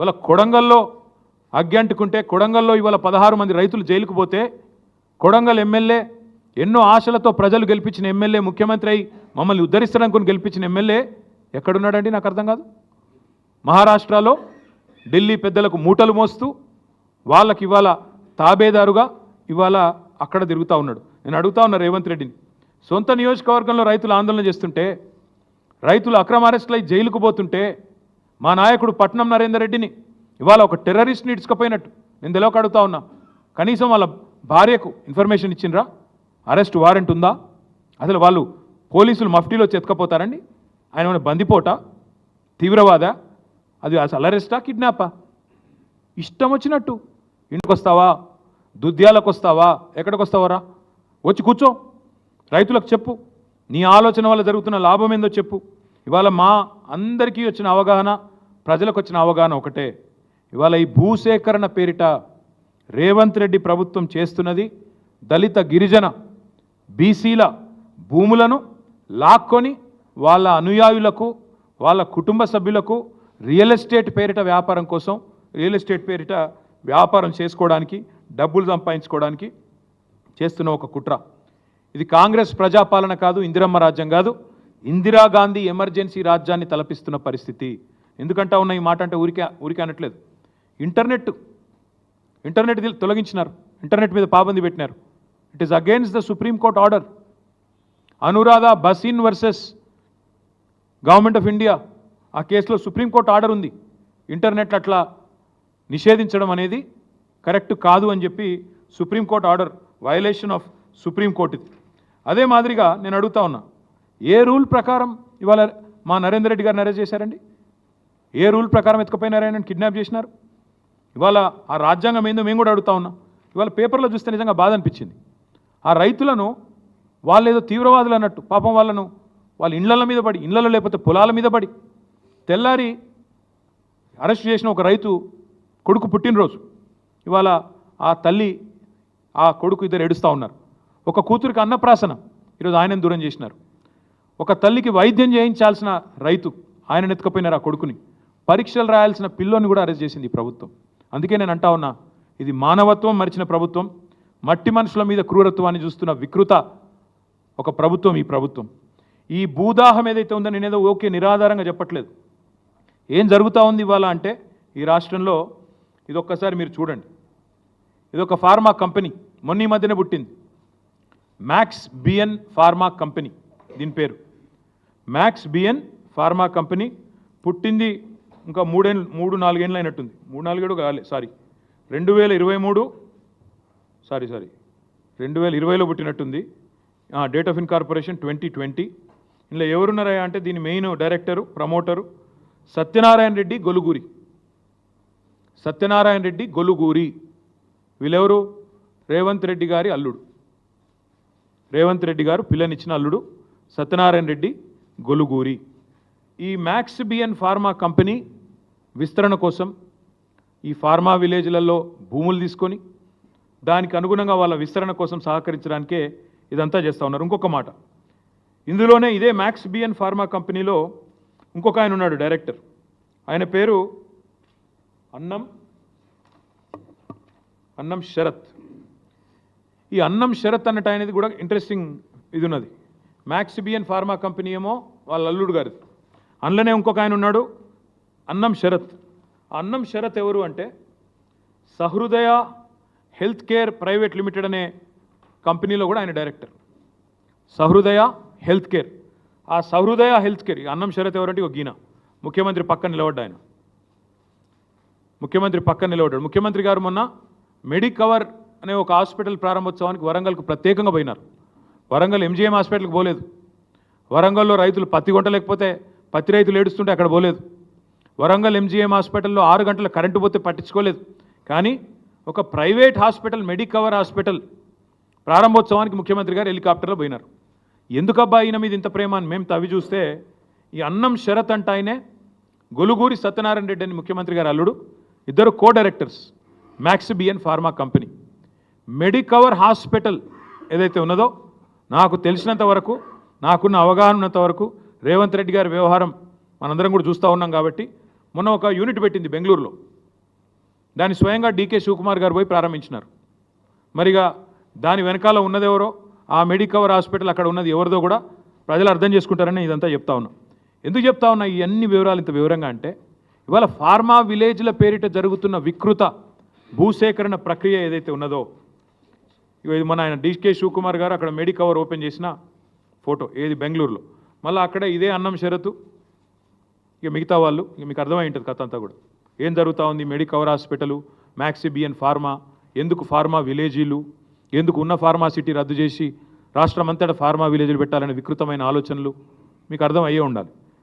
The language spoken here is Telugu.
ఇవాళ కొడంగల్లో అగ్గంటుకుంటే కొడంగల్లో ఇవాళ పదహారు మంది రైతులు జైలుకు పోతే కొడంగల్ ఎమ్మెల్యే ఎన్నో ఆశలతో ప్రజలు గెలిపించిన ఎమ్మెల్యే ముఖ్యమంత్రి అయి మమ్మల్ని ఉద్ధరిస్తారనుకుని గెలిపించిన ఎమ్మెల్యే ఎక్కడున్నాడండి? నాకు అర్థం కాదు. మహారాష్ట్రలో ఢిల్లీ పెద్దలకు మూటలు మోస్తూ వాళ్ళకి ఇవాళ తాబేదారుగా ఇవాళ అక్కడ తిరుగుతూ ఉన్నాడు. నేను అడుగుతా ఉన్నా రేవంత్ రెడ్డిని. సొంత నియోజకవర్గంలో రైతులు ఆందోళన చేస్తుంటే రైతులు అక్రమ అరెస్టులు అయి జైలుకు పోతుంటే మా నాయకుడు పట్నం నరేందర్ రెడ్డిని. ఇవాళ ఒక టెర్రరిస్ట్ని ఇడ్చుకపోయినట్టు. నేను తెలియక అడుగుతా ఉన్నా. కనీసం వాళ్ళ భార్యకు ఇన్ఫర్మేషన్ ఇచ్చిండ్రా? అరెస్ట్ వారెంట్ ఉందా? అసలు వాళ్ళు పోలీసులు మఫ్టీలో చెతకపోతారండి? ఆయన ఏమైనా బందిపోటా? తీవ్రవాద? అది అసలు అరెస్టా? కిడ్నాపా? ఇష్టం వచ్చినట్టు. ఇంటికి వస్తావా దుద్యాలకు వస్తావా ఎక్కడికి వస్తావరా వచ్చి కూర్చో. రైతులకు చెప్పు. నీ ఆలోచన వల్ల జరుగుతున్న లాభం ఏందో చెప్పు. ఇవాళ మా అందరికీ వచ్చిన అవగాహన ప్రజలకు వచ్చిన అవగాహన ఒకటే. ఇవాళ ఈ భూసేకరణ పేరిట రేవంత్ రెడ్డి ప్రభుత్వం చేస్తున్నది దళిత గిరిజన బీసీల భూములను లాక్కొని వాళ్ళ అనుయాయులకు వాళ్ళ కుటుంబ సభ్యులకు రియల్ ఎస్టేట్ పేరిట వ్యాపారం కోసం రియల్ ఎస్టేట్ పేరిట వ్యాపారం చేసుకోవడానికి డబ్బులు సంపాదించుకోవడానికి చేస్తున్న ఒక కుట్ర. ఇది కాంగ్రెస్ ప్రజాపాలన కాదు ఇందిరమ్మ రాజ్యం కాదు. ఇందిరాగాంధీ ఎమర్జెన్సీ రాజ్యాన్ని తలపిస్తున్న పరిస్థితి. ఎందుకంటా ఉన్న ఈ మాట అంటే ఊరికే ఊరికే అనట్లేదు. Internet internet తొలగించినారు. ఇంటర్నెట్ మీద పాబంది పెట్టినారు. It is against the supreme court order Anuradha Bhasin versus government of India ఆ కేసులో సుప్రీంకోర్టు ఆర్డర్ ఉంది. ఇంటర్నెట్ అట్లా నిషేధించడం అనేది కరెక్ట్ కాదు అని చెప్పి supreme court order violation of supreme court అదే మాదిరిగా నేను అడుగుతా ఉన్నా. ఏ రూల్ ప్రకారం ఇవాళ మా నరేందర్ రెడ్డి గారిని అరెస్ట్ చేశారండి? ఏ రూల్ ప్రకారం ఎత్తుకుపోయినారు ఆయన కిడ్నాప్ చేసినారు? ఇవాళ ఆ రాజ్యాంగం ఏందో మేము కూడా అడుగుతా ఉన్నాం. ఇవాళ పేపర్లో చూస్తే నిజంగా బాధ అనిపించింది. ఆ రైతులను వాళ్ళు ఏదో తీవ్రవాదులు అన్నట్టు పాపం వాళ్ళను వాళ్ళ ఇండ్ల మీద పడి ఇండ్లలో లేకపోతే పొలాల మీద పడి తెల్లారి అరెస్ట్ చేసిన ఒక రైతు కొడుకు పుట్టినరోజు. ఇవాళ ఆ తల్లి ఆ కొడుకు ఇద్దరు ఏడుస్తూ ఉన్నారు. ఒక కూతురికి అన్నప్రాసన. ఈరోజు ఆయనను దూరం చేసినారు. ఒక తల్లికి వైద్యం చేయించాల్సిన రైతు ఆయన ఎత్తుకపోయినారు ఆ కొడుకుని. పరీక్షలు రాయాల్సిన పిల్లోని కూడా అరెస్ట్ చేసింది ఈ ప్రభుత్వం. అందుకే నేను అంటా ఉన్నా ఇది మానవత్వం మరిచిన ప్రభుత్వం. మట్టి మనుషుల మీద క్రూరత్వాన్ని చూస్తున్న వికృత ఒక ప్రభుత్వం ఈ ప్రభుత్వం. ఈ భూదాహం ఏదైతే ఉందో నేనేదో ఓకే నిరాధారంగా చెప్పట్లేదు. ఏం జరుగుతూ ఉంది ఇవాళ అంటే ఈ రాష్ట్రంలో ఇదొక్కసారి మీరు చూడండి. ఇదొక ఫార్మా కంపెనీ మొన్న ఈ మధ్యనే పుట్టింది. మ్యాక్స్ బిఎన్ ఫార్మా కంపెనీ దీని పేరు. మ్యాక్స్ బిఎన్ ఫార్మా కంపెనీ పుట్టింది ఇంకా మూడేళ్ళు మూడు నాలుగేళ్ళు అయినట్టుంది. మూడు నాలుగేడు కాలే సారీ రెండు వేల ఇరవై మూడు సారీ సారీ రెండు వేల ఇరవైలో పుట్టినట్టుంది. Date of incorporation twenty twenty ఇందులో ఎవరున్నారా అంటే దీని main director promoter Satyanarayana Reddy Goluguri. Satyanarayana Reddy Goluguri. వీళ్ళెవరు? రేవంత్ రెడ్డి గారి అల్లుడు. రేవంత్ రెడ్డి గారు పిల్లనిచ్చిన అల్లుడు సత్యనారాయణ రెడ్డి గొలుగూరి. ఈ మ్యాక్స్ బిఎన్ ఫార్మా కంపెనీ విస్తరణ కోసం ఈ ఫార్మా విలేజ్లలో భూములు తీసుకొని దానికి అనుగుణంగా వాళ్ళ విస్తరణ కోసం సహకరించడానికే ఇదంతా చేస్తూ ఉన్నారు. ఇంకొక మాట. ఇందులోనే ఇదే మ్యాక్స్ బిఎన్ ఫార్మా కంపెనీలో ఇంకొక ఆయన ఉన్నాడు డైరెక్టర్. ఆయన పేరు అన్నం అన్నం శరత్. ఈ అన్నం శరత్ అన్నట్టు అనేది కూడా ఇంట్రెస్టింగ్ ఇది ఉన్నది. మ్యాక్సిబియన్ ఫార్మా కంపెనీ ఏమో వాళ్ళ అల్లుడు గారు అందులోనే ఇంకొక ఆయన ఉన్నాడు అన్నం శరత్. ఆ అన్నం శరత్ ఎవరు అంటే Sahrudaya health care private limited అనే కంపెనీలో కూడా ఆయన డైరెక్టర్. సహృదయ హెల్త్ కేర్ ఆ సహృదయ హెల్త్ కేర్ అన్నం శరత్ ఎవరంటే ఒక గీన. ముఖ్యమంత్రి పక్కన నిలబడ్డా ఆయన. ముఖ్యమంత్రి పక్కన నిలబడ్డాడు. ముఖ్యమంత్రి గారు మొన్న మెడికవర్ అనే ఒక హాస్పిటల్ ప్రారంభోత్సవానికి వరంగల్కు ప్రత్యేకంగా పోయినారు. వరంగల్ ఎంజీఎం హాస్పిటల్కి పోలేదు. వరంగల్లో రైతులు పత్తి కొంటలేకపోతే పత్తి రైతులు ఏడుస్తుంటే అక్కడ పోలేదు. వరంగల్ ఎంజీఎం హాస్పిటల్లో ఆరు గంటల కరెంటు పోతే పట్టించుకోలేదు. కానీ ఒక ప్రైవేట్ హాస్పిటల్ మెడికవర్ హాస్పిటల్ ప్రారంభోత్సవానికి ముఖ్యమంత్రి గారు హెలికాప్టర్లో పోయినారు. ఎందుకబ్బా ఈయన మీద ఇంత ప్రేమ అని మేము తవ్వి చూస్తే ఈ అన్నం శరత్ అంట ఆయనే గొలుగూరి సత్యనారాయణ రెడ్డి అని ముఖ్యమంత్రి గారు అల్లుడు ఇద్దరు కో డైరెక్టర్స్ మ్యాక్సిబియన్ ఫార్మా కంపెనీ మెడికవర్ హాస్పిటల్ ఏదైతే ఉన్నదో నాకు తెలిసినంత వరకు నాకున్న అవగాహన ఉన్నంత వరకు రేవంత్ రెడ్డి గారి వ్యవహారం మనందరం కూడా చూస్తూ ఉన్నాం కాబట్టి మొన్న ఒక యూనిట్ పెట్టింది బెంగళూరులో. దాన్ని స్వయంగా డీకే శివకుమార్ గారు పోయి ప్రారంభించినారు. మరిగా దాని వెనకాల ఉన్నదెవరో ఆ మెడికవర్ హాస్పిటల్ అక్కడ ఉన్నది ఎవరిదో కూడా ప్రజలు అర్థం చేసుకుంటారని ఇదంతా చెప్తా ఉన్నా. ఎందుకు చెప్తా ఉన్నా ఇవన్నీ వివరాలు ఇంత వివరంగా అంటే ఇవాళ ఫార్మా విలేజ్ల పేరిట జరుగుతున్న వికృత భూసేకరణ ప్రక్రియ ఏదైతే ఉన్నదో ఇది మన ఆయన డీకే శివకుమార్ గారు అక్కడ మెడికవర్ ఓపెన్ చేసిన ఫోటో ఏది బెంగళూరులో. మళ్ళీ అక్కడ ఇదే అన్నం షరతు. ఇక మిగతా వాళ్ళు ఇక మీకు అర్థమై ఉంటుంది కథ అంతా కూడా. ఏం జరుగుతూ ఉంది మెడికవర్ హాస్పిటల్ మ్యాక్సిబియన్ ఫార్మా ఎందుకు ఫార్మా విలేజీలు ఎందుకు ఉన్న ఫార్మా సిటీ రద్దు చేసి రాష్ట్రం అంతటా ఫార్మా విలేజీలు పెట్టాలనే వికృతమైన ఆలోచనలు మీకు అర్థం అయ్యే ఉండాలి.